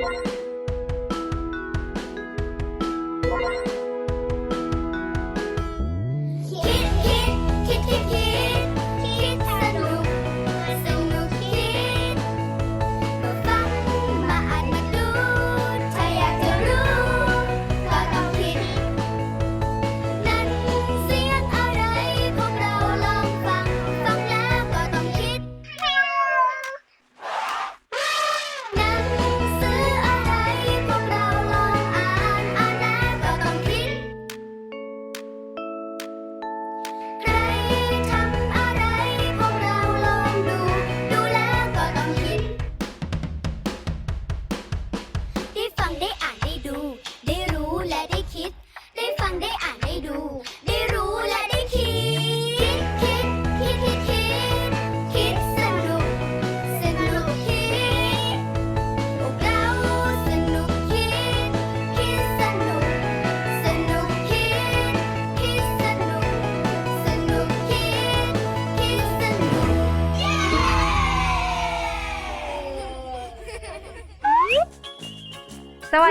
คิ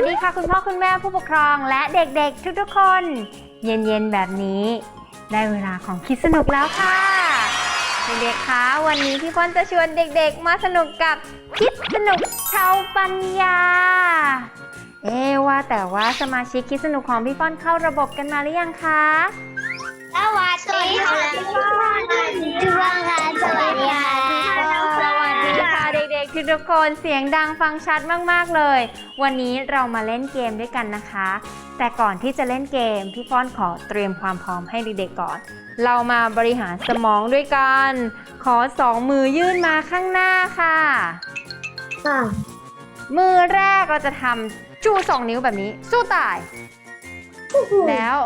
สวัสดีค่ะคุณพ่อคุณแม่ผู้ปกครองและเด็กๆ ทุกๆคน เย็นๆแบบนี้ ได้เวลาของคิดสนุกแล้วค่ะ เด็กๆคะวันนี้พี่ป้อนจะชวนเด็กๆ มาสนุกกับคิดสนุกชาวปัญญา เอ๊ว่าแต่ว่าสมาชิกคิดสนุกของพี่ป้อนเข้าระบบกันมาหรือยังคะสวัสดีค่ะพี่ป้อนสวัสดีค่ะ ทุกๆคนเสียงดังฟังชัดมากๆเลย วันนี้เรามาเล่นเกมด้วยกันนะคะ แต่ก่อนที่จะเล่นเกม พี่ฟ้อนขอเตรียมความพร้อมให้เด็กๆก่อน เรามาบริหารสมองด้วยกัน ขอสองมือยื่นมาข้างหน้าค่ะ ค่ะ มือแรกเราจะทำชูสองนิ้วแบบนี้ สู้ตาย แล้ว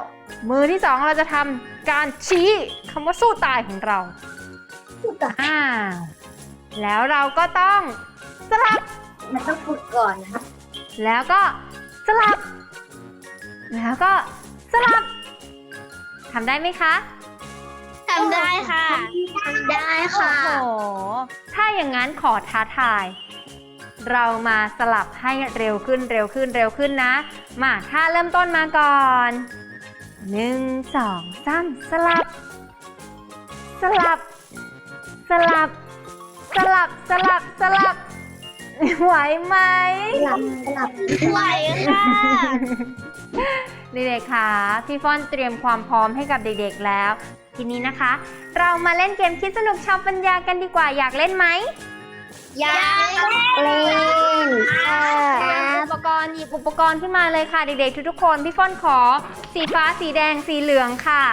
มือที่สองเราจะทำการชี้คำว่าสู้ตายของเราอ่า แล้วเราก็ต้องสลับ มันต้องฝึกก่อนนะแล้วก็สลับ แล้วก็สลับทำได้ไหมคะ ทำได้ค่ะทำได้ค่ะ โอ้โห ถ้าอย่างนั้นขอท้าทาย เรามาสลับให้เร็วขึ้นเร็วขึ้นเร็วขึ้นนะ มาถ้าเริ่มต้นมาก่อนหนึ่งสองสามสลับ สลับ สลับ สลับสลับสลับไหวไหมหลับหลับไหวค่ะเด็กๆคะพี่ฟ้อนเตรียมความพร้อมให้กับเด็กๆแล้ว ทีนี้นะคะ เรามาเล่นเกมคิดสนุกชาวปัญญากันดีกว่าอยากเล่นไหมอยากเล่นค่ะอุปกรณ์หยิบอุปกรณ์ขึ้นมาเลยค่ะเด็กๆทุกๆคน พี่ฟ้อนขอ สีฟ้าสีแดงสีเหลืองค่ะ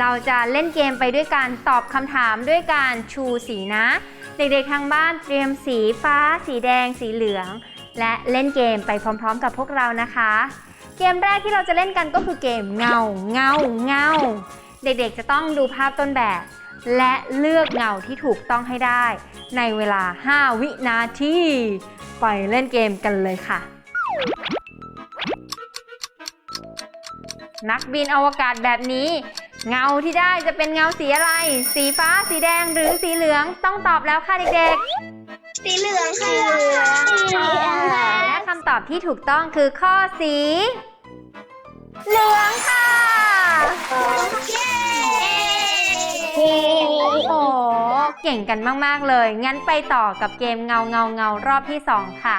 เราจะเล่นเกมไปด้วยการตอบคำถามด้วยการชูสีนะ เด็กๆทางบ้านเตรียมสีฟ้า สีแดง สีเหลือง และเล่นเกมไปพร้อมๆ กับพวกเรานะคะ เกมแรกที่เราจะเล่นกันก็คือเกมเงาเงาเงาเด็กๆจะต้องดูภาพต้นแบบ และเลือกเงาที่ถูกต้องให้ได้ ในเวลา 5 วินาทีไปเล่นเกมกันเลยค่ะ นักบินอวกาศแบบนี้ เงาที่ได้จะเป็นเงาสีอะไร สีฟ้า สีแดง หรือสีเหลือง ต้องตอบแล้วค่ะเด็กๆ สีเหลืองค่ะและคำตอบที่ถูกต้องคือข้อสี เหลืองค่ะ เย้โอ้โห เก่งกันมาก ๆ เลย งั้นไปต่อกับเกมเงาเงาเงารอบที่ 2 ค่ะ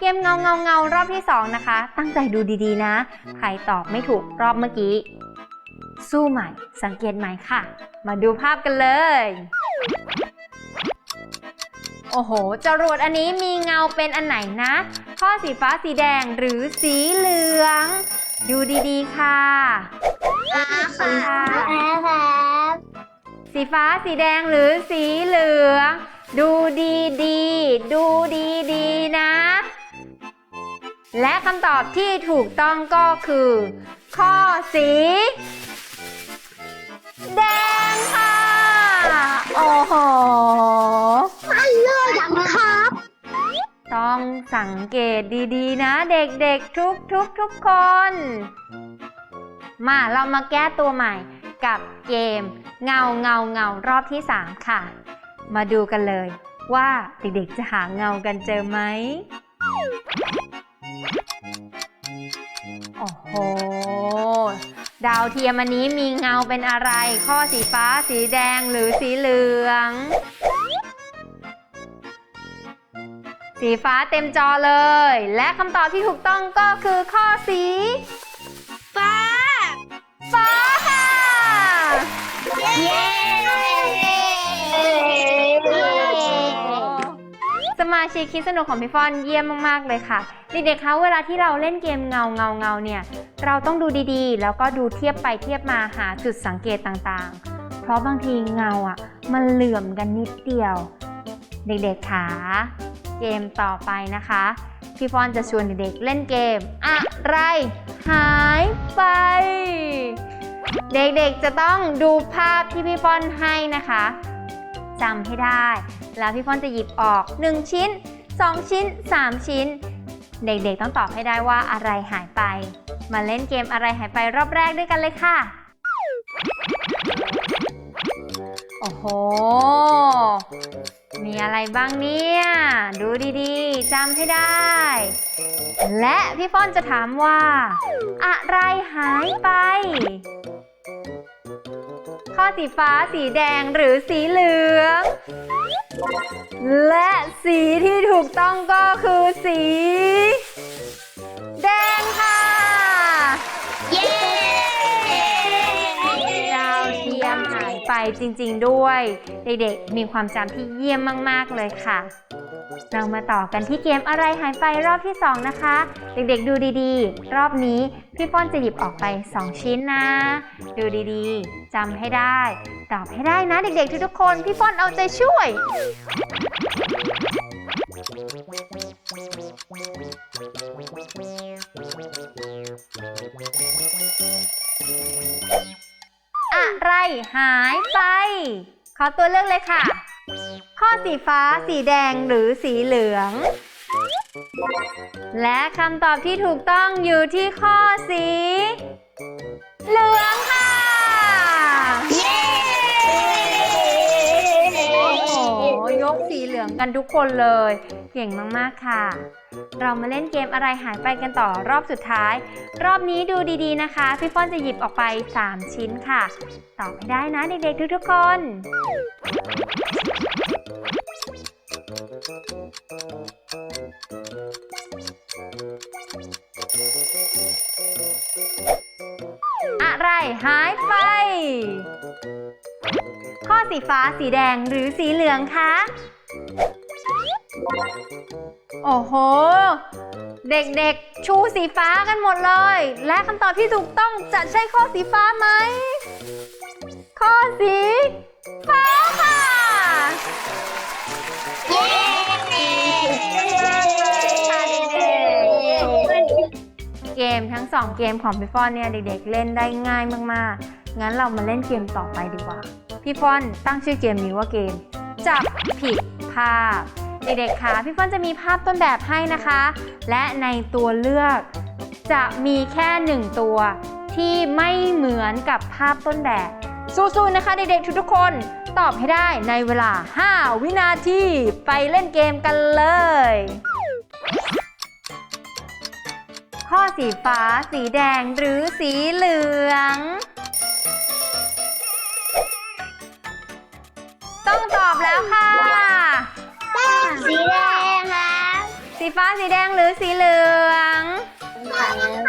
เกมเงาเงาเงารอบที่ 2 นะคะ ตั้งใจดูดีๆนะ ใครตอบไม่ถูกรอบเมื่อกี้ สู้ใหม่ สังเกตใหม่ค่ะ มาดูภาพกันเลย โอ้โห จรวดอันนี้มีเงาเป็นอันไหนนะ ข้อสีฟ้าสีแดงหรือสีเหลือง ดูดีๆค่ะค่ะครับสีฟ้าสีแดงหรือสีเหลือง ดูดีดีๆดูดีดีๆ นะ และคำตอบที่ถูกต้องก็คือ ข้อสี แดงค่ะ โอ้โหฮัลโหลดังครับ ต้องสังเกตดีๆ นะเด็กๆ ทุกทุกทุกคน มาเรามาแก้ตัวใหม่กับเกม เงาเงาเงารอบที่ 3 ค่ะ มาดูกันเลยว่าเด็กๆ จะหาเงากันเจอไหม โอ้โห ดาวเทียมอันนี้มีเงาเป็นอะไร ข้อสีฟ้า สีแดงหรือสีเหลือง สีฟ้าเต็มจอเลย และคำตอบที่ถูกต้องก็คือข้อสี ฟ้า ฟ้าค่ะ เย้สมาชิกคิดสนุกของพี่ฟอนเยี่ยมมาก ๆ เลยค่ะ เด็กๆคะเวลาที่เราเล่นเกมเงาเงาเงาเนี่ย เราต้องดูดีๆ แล้วก็ดูเทียบไปเทียบมาหาจุดสังเกตต่างๆ เพราะบางทีเงาอะ มันเหลื่อมกันนิดเดียว เด็กๆคะเกมต่อไปนะคะ พี่ฟอนจะชวนเด็กๆเล่นเกม อะไร หายไป เด็กๆจะต้องดูภาพที่พี่ฟอนให้นะคะจำให้ได้ แล้วพี่ฟอนจะหยิบออก 1 ชิ้น 2 ชิ้น 3 ชิ้น เด็กๆต้องตอบให้ได้ว่าอะไรหายไป มาเล่นเกมอะไรหายไปรอบแรกด้วยกันเลยค่ะ โอ้โห มีอะไรบ้างเนี่ย ดูดีๆจำให้ได้ และพี่ฟ้อนจะถามว่า อะไรหายไป ข้อสีฟ้าสีแดงหรือสีเหลือง และสีที่ถูกต้องก็คือสี แดงค่ะ ไปจริงๆด้วย เด็กๆ มีความจำที่เยี่ยมมากๆเลยค่ะ เรามาต่อกันที่เกมอะไรหายไปรอบที่ 2 นะคะ เด็กๆดูดีๆ รอบนี้พี่ป้อนจะหยิบออกไป 2 ชิ้นนะ ดูดีๆจำให้ได้ ตอบให้ได้นะเด็กๆทุกๆคน พี่ป้อนเอาใจช่วย อะไรหายไป ขอตัวเลือกเลยค่ะ ข้อสีฟ้า สีแดงหรือสีเหลือง และคำตอบที่ถูกต้องอยู่ที่ข้อสี เหลืองค่ะ กสีเหลืองกันทุกคนเลย เก่งมากๆค่ะ เรามาเล่นเกมอะไรหายไปกันต่อรอบสุดท้าย รอบนี้ดูดีๆนะคะ พี่ฟ้อนจะหยิบออกไป 3 ชิ้นค่ะ ตอบให้ได้นะเด็กๆทุกๆคนอะไรหายไป อสีฟ้าสีแดงหรือสีเหลืองคะ โอ้โห เด็กๆ ชูสีฟ้ากันหมดเลย และคำตอบที่ถูกต้องจะใช่ข้อสีฟ้าไหม ข้อสีฟ้าค่ะ เย้เกมทั้งสองเกมของพี่ฟอนเนี่ยเด็กๆ เล่นได้ง่ายมากๆ งั้นเรามาเล่นเกมต่อไปดีกว่า พี่ฟอนตั้งชื่อเกมนี้ว่าเกม จับผิดภาพ เด็กๆคะพี่ฟอนจะมีภาพต้นแบบให้นะคะ และในตัวเลือกจะมีแค่หนึ่งตัวที่ไม่เหมือนกับภาพต้นแบบ สู้ๆนะคะเด็กๆทุกๆคนตอบให้ได้ในเวลา 5 วินาที ไปเล่นเกมกันเลย ข้อสีฟ้า สีแดงหรือสีเหลือง องตอบแล้วค่ะ สีแดงครับสีฟ้าสีแดงหรือสีเหลือง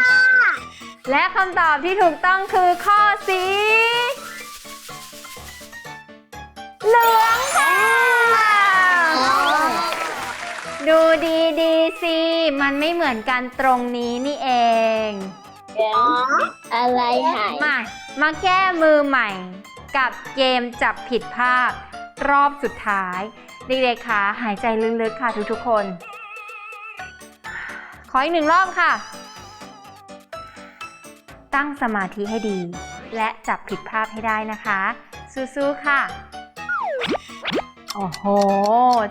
ค่ะและคำตอบที่ถูกต้องคือข้อสี เหลืองค่ะ ดูดีดีๆสิมันไม่เหมือนกันตรงนี้นี่เอง อะไรหาย มา มาแก้มือใหม่ กับเกมจับผิดภาพ รอบสุดท้ายเด็กๆคะหายใจลึกๆค่ะทุกๆคน ขออีกหนึ่งรอบค่ะ ตั้งสมาธิให้ดี และจับผิดภาพให้ได้นะคะ สู้ๆค่ะโอ้โห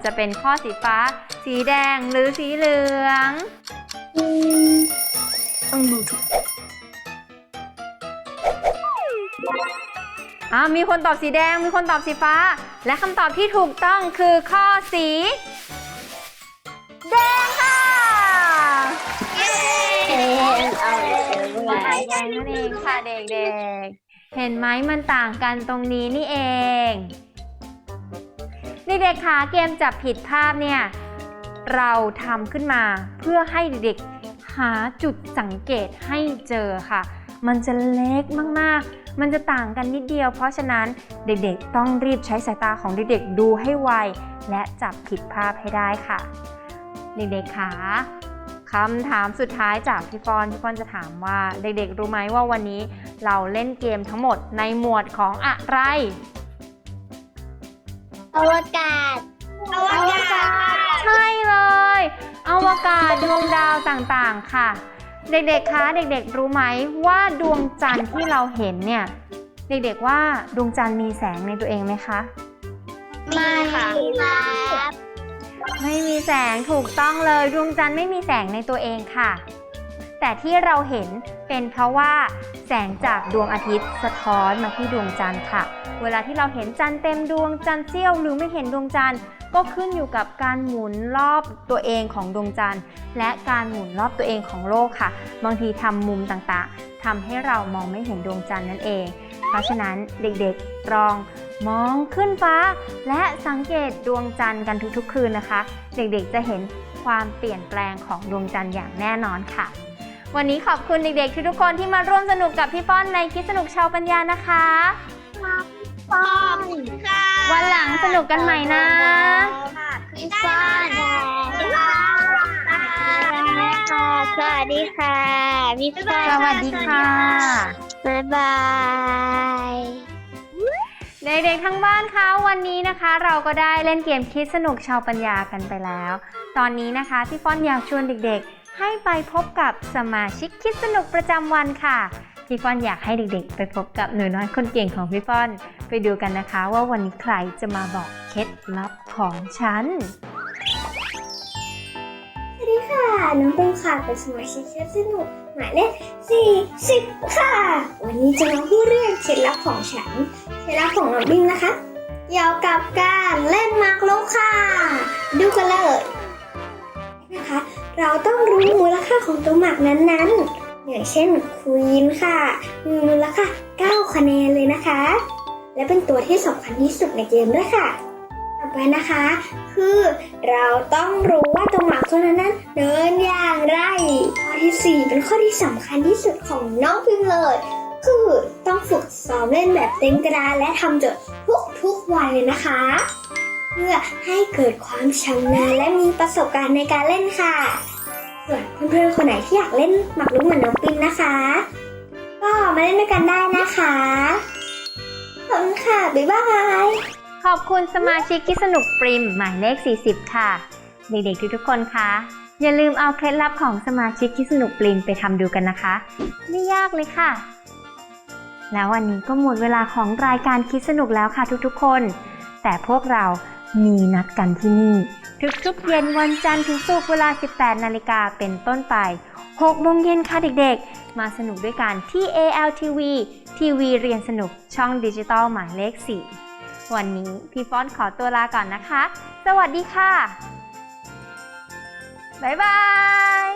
จะเป็นข้อสีฟ้า สีแดงหรือสีเหลือง ต้องดูถูก อ่ามีคนตอบสีแดง มีคนตอบสีฟ้า และคำตอบที่ถูกต้องคือข้อสี แดงค่ะเย้เอาเลยแดงนั่นเองค่ะเด็กๆ เห็นไหมมันต่างกันตรงนี้นี่เองเด็กคะเกมจับผิดภาพเนี่ยเราทำขึ้นมาเพื่อให้เด็กๆหาจุดสังเกตให้เจอค่ะ มันจะเล็กมากๆ มันจะต่างกันนิดเดียว เพราะฉะนั้นเด็กๆ ต้องรีบใช้สายตาของเด็กๆ ดูให้ไว และจับผิดภาพให้ได้ค่ะ เด็กๆคะคำถามสุดท้ายจากพี่ฟอนพี่ฟอนจะถามว่าเด็กๆ รู้ไหมว่าวันนี้เราเล่นเกมทั้งหมดในหมวดของอะไรอวกาศอวกาศ ใช่เลย อวกาศดวงดาวต่างๆค่ะ เด็กๆ คะ เด็กๆ รู้ไหมว่าดวงจันทร์ที่เราเห็นเนี่ย เด็กๆ ว่าดวงจันทร์มีแสงในตัวเองไหมคะ ไม่ครับไม่มีแสงถูกต้องเลยดวงจันทร์ไม่มีแสงในตัวเองค่ะ แต่ที่เราเห็น เป็นเพราะว่าแสงจากดวงอาทิตย์สะท้อนมาที่ดวงจันทร์ค่ะ เวลาที่เราเห็นจันทร์เต็มดวงจันทร์เสี้ยวหรือไม่เห็นดวงจันทร์ก็ขึ้นอยู่กับการหมุนรอบตัวเองของดวงจันทร์ และการหมุนรอบตัวเองของโลกค่ะ บางทีทำมุมต่างๆทำให้เรามองไม่เห็นดวงจันทร์นั่นเอง เพราะฉะนั้นเด็กๆลองมองขึ้นฟ้า และสังเกตดวงจันทร์กันทุกๆ คืนนะคะ เด็กๆจะเห็นความเปลี่ยนแปลงของดวงจันทร์อย่างแน่นอนค่ะ วันนี้ขอบคุณเด็กๆทุกๆคนที่มาร่วมสนุกกับพี่ป้อนในคิดสนุกชาวปัญญานะคะขอบคุณค่ะวันหลังสนุกกันใหม่นะพี่ฟอนสวัสดีค่ะพี่ฟอนสวัสดีค่ะบ๊ายบายเด็กๆ ทั้งบ้านคะวันนี้นะคะ เราก็ได้เล่นเกมคิดสนุกชาวปัญญากันไปแล้ว ตอนนี้นะคะพี่ฟ้อนอยากชวนเด็กๆ ให้ไปพบกับสมาชิกคิดสนุกประจำวันค่ะ พี่ฟอนอยากให้เด็กๆ ไปพบกับหนูน้อยคนเก่งของพี่ฟอน ไปดูกันนะคะว่าวันนี้ใครจะมาบอกเคล็ดลับของฉันสวัสดีค่ะ น้องเป็นค่ะเป็นสมาชิกเชฟสนุกหมายเลข40ค่ะ วันนี้จะมาพูดเรื่องเคล็ดลับของฉันเคล็ดลับของน้องบิงนะคะเกี่ยวกับการเล่นมากรุกค่ะ ดูกันเลยนะคะ เราต้องรู้มูลค่าของตัวหมากนั้นๆ อย่างเช่นควีนค่ะ มีมูลค่า 9 คะแนนเลยนะคะ และเป็นตัวที่สำคัญที่สุดในเกมด้วยค่ะต่อไปนะคะ คือเราต้องรู้ว่าตัวหมากตัวนั้นนั้นเดินอย่างไร ข้อที่ 4 เป็นข้อที่สำคัญที่สุดของน้องพิมเลย คือต้องฝึกซ้อมเล่นแบบเต็มกระดานและทำจดทุกทุกๆวันเลยนะคะ พื่อให้เกิดความชำนาญและมีประสบการณ์ในการเล่นค่ะ ส่วนเพื่อนๆคนไหนที่อยากเล่นหมากรุกเหมือนน้องปิมนะคะ ก็มาเล่นด้วยกันได้นะคะขอบคุณค่ะบ๊ายบายขอบคุณสมาชิกคิดสนุกปริมหมายเลข 40 ค่ะ เด็กๆทุกๆคนคะอย่าลืมเอาเคล็ดลับของสมาชิกคิดสนุกปริมไปทำดูกันนะคะ ไม่ยากเลยค่ะ แล้ววันนี้ก็หมดเวลาของรายการคิดสนุกแล้วค่ะทุกๆคน แต่พวกเรา มีนัดกันที่นี่ ทุกๆเย็นวันจันทร์ถึงศุกร์เวลา 18 นาฬิกาเป็นต้นไป 6 โมงเย็นค่ะเด็กๆ มาสนุกด้วยกันที่ ALTV ทีวีเรียนสนุกช่องดิจิตอลหมายเลข 4 วันนี้พี่ฟ้อนขอตัวลาก่อนนะคะ สวัสดีค่ะ บ๊ายบาย